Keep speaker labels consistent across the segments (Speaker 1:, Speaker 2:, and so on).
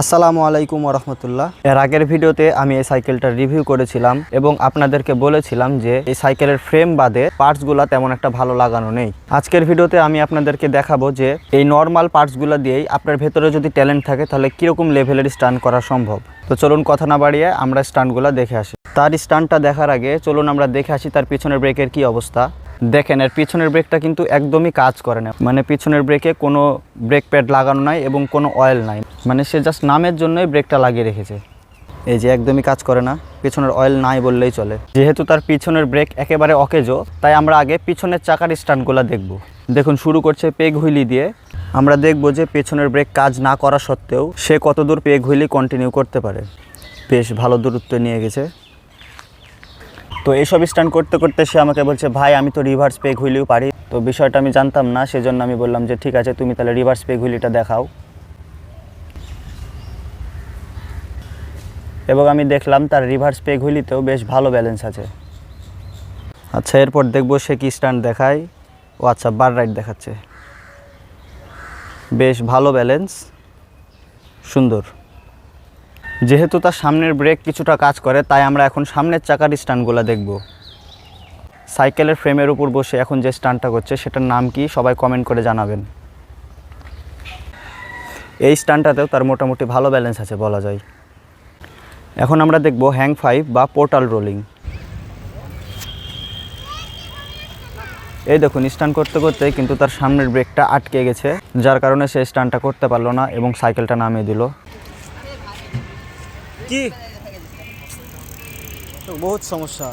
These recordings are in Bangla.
Speaker 1: আসসালামু আলাইকুম রহমতুল্লাহ এর আগের ভিডিওতে আমি এই সাইকেলটা রিভিউ করেছিলাম এবং আপনাদেরকে বলেছিলাম যে এই সাইকেলের ফ্রেম বাদে পার্টসগুলো তেমন একটা ভালো লাগানো নেই। আজকের ভিডিওতে আমি আপনাদেরকে দেখাবো যে এই নর্মাল পার্টসগুলো দিয়েই আপনার ভেতরে যদি ট্যালেন্ট থাকে তাহলে কীরকম লেভেলের স্টান করা সম্ভব। তো চলুন কথা না বাড়িয়ে আমরা স্টানগুলো দেখে আসি। তার স্টানটা দেখার আগে চলুন আমরা দেখে আসি তার পিছনের ব্রেকের কি অবস্থা। দেখেন, এর পিছনের ব্রেকটা কিন্তু একদমই কাজ করে না। মানে পিছনের ব্রেকে কোনো ব্রেক প্যাড লাগানো নাই এবং কোনো অয়েল নাই। মানে সে জাস্ট নামের জন্যই ব্রেকটা লাগিয়ে রেখেছে। এই যে একদমই কাজ করে না, পিছনের অয়েল নাই বললেই চলে। যেহেতু তার পিছনের ব্রেক একেবারে অকেজো, তাই আমরা আগে পিছনের চাকার স্ট্যান্ডগুলো দেখব। দেখুন, শুরু করছে পেগ হুইলি দিয়ে। আমরা দেখব যে পেছনের ব্রেক কাজ না করা সত্ত্বেও সে কতদূর পেগ হুইলি কন্টিনিউ করতে পারে। বেশ ভালো দূরত্ব নিয়ে গেছে। তো এইসব স্ট্যান্ড করতে করতে সে আমাকে বলছে, ভাই, আমি তো রিভার্স পেগ হুইলিও পারি। তো বিষয়টা আমি জানতাম না, সেজন্য আমি বললাম যে, ঠিক আছে, তুমি তাহলে রিভার্স পেগ হুইলিটা দেখাও। এবং আমি দেখলাম তার রিভার্স পেগ হুইলিতেও বেশ ভালো ব্যালেন্স আছে। আচ্ছা এরপর দেখব সে কি স্ট্যান্ড দেখায়। ও আচ্ছা বার রাইড দেখাচ্ছে। বেশ ভালো ব্যালেন্স সুন্দর। যেহেতু তার সামনের ব্রেক কিছুটা কাজ করে, তাই আমরা এখন সামনের চাকার স্ট্যান্ডগুলো দেখব। সাইকেলের ফ্রেমের উপর বসে এখন যে স্ট্যান্ডটা করছে, সেটার নাম কি সবাই কমেন্ট করে জানাবেন। এই স্ট্যান্ডটাতেও তার মোটামুটি ভালো ব্যালেন্স আছে বলা যায়। এখন আমরা দেখব হ্যাং ফাইভ বা পোর্টাল রোলিং এই দেখুন, স্ট্যান্ড করতে করতে কিন্তু তার সামনের ব্রেকটা আটকে গেছে, যার কারণে সে স্ট্যান্ডটা করতে পারল না এবং সাইকেলটা নামিয়ে দিল।
Speaker 2: কি তো বহুত সমস্যা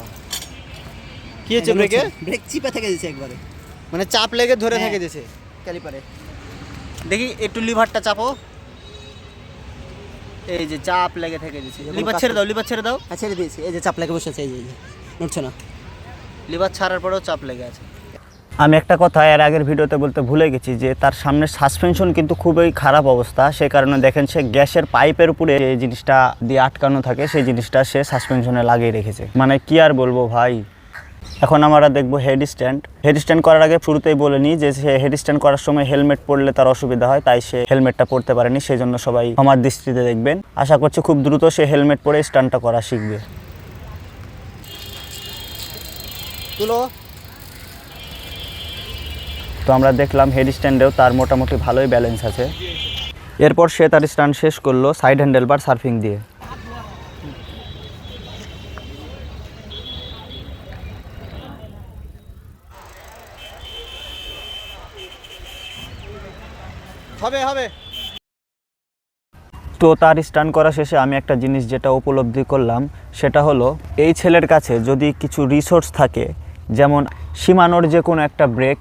Speaker 2: কি হচ্ছে ব্রেকে
Speaker 3: ব্রেক চিপে থেকে দিছে একবারে
Speaker 2: মানে চাপ লেগে ধরে
Speaker 3: হ্যাঁ।
Speaker 2: থেকে দিছে
Speaker 3: ক্যালিপারে
Speaker 2: দেখি একটু লিভারটা চাপো এই যে চাপ লেগে থেকে দিছে লিভার ছেড়ে দাও লিভার ছেড়ে দাও
Speaker 3: হ্যাঁ ছেড়ে দিয়েছি এই যে চাপ লেগে বসে আছে এই যে এই যে। নড়ছে না
Speaker 2: লিভার ছাড়ার পরেও চাপ লেগে আছে
Speaker 1: আমি একটা কথা এর আগের ভিডিওতে বলতে ভুলে গেছি যে তার সামনে সাসপেনশন কিন্তু খুবই খারাপ অবস্থা। সে কারণে দেখেন সে গ্যাসের পাইপের উপরে যে জিনিসটা দিয়ে আটকানো থাকে, সেই জিনিসটা সে সাসপেনশনে লাগিয়ে রেখেছে। মানে কি আর বলব ভাই? এখন আমরা দেখব হেড স্ট্যান্ড হেড স্ট্যান্ড করার আগে শুরুতেই বলে নিই যে সে হেড স্ট্যান্ড করার সময় হেলমেট পরলে তার অসুবিধা হয়, তাই সে হেলমেটটা পরতে পারেনি সেই জন্য সবাই আমার দৃষ্টিতে দেখবেন। আশা করছি খুব দ্রুত সে হেলমেট পরে স্ট্যান্ডটা করা শিখবে।
Speaker 2: তুলো।
Speaker 1: তো আমরা দেখলাম হেড স্ট্যান্ডেও তার মোটামুটি ভালোই ব্যালেন্স আছে। এরপর সে তার স্ট্যান্ড শেষ করল সাইড হ্যান্ডেল বার সার্ফিং দিয়ে।
Speaker 2: হবে হবে।
Speaker 1: তো তার স্টান করা শেষে আমি একটা জিনিস যেটা উপলব্ধি করলাম সেটা হলো এই ছেলের কাছে যদি কিছু রিসোর্স থাকে যেমন সীমানোর যে কোনো একটা ব্রেক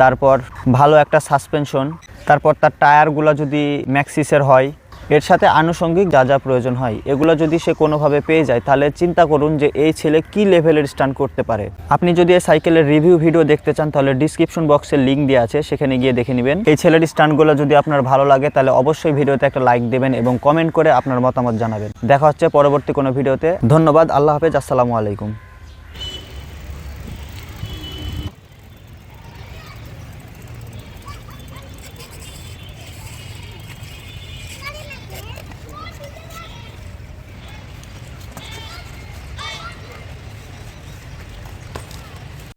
Speaker 1: তারপর ভালো একটা সাসপেনশন তারপর তার টায়ারগুলো যদি ম্যাক্সিসের হয়, এর সাথে আনুষঙ্গিক যা যা প্রয়োজন হয়, এগুলো যদি সে কোনোভাবে পেয়ে যায়, তাহলে চিন্তা করুন যে এই ছেলে কি লেভেলের স্টান করতে পারে। আপনি যদি এই সাইকেলের রিভিউ ভিডিও দেখতে চান, তাহলে ডিসক্রিপশন বক্সে লিঙ্ক দেওয়া আছে, সেখানে গিয়ে দেখে নেবেন। এই ছেলের স্টানগুলো যদি আপনার ভালো লাগে, তাহলে অবশ্যই ভিডিওতে একটা লাইক দেবেন এবং কমেন্ট করে আপনার মতামত জানাবেন। দেখা হচ্ছে পরবর্তী কোনো ভিডিওতে ধন্যবাদ, আল্লাহ হাফেজ, আসসালামু আলাইকুম।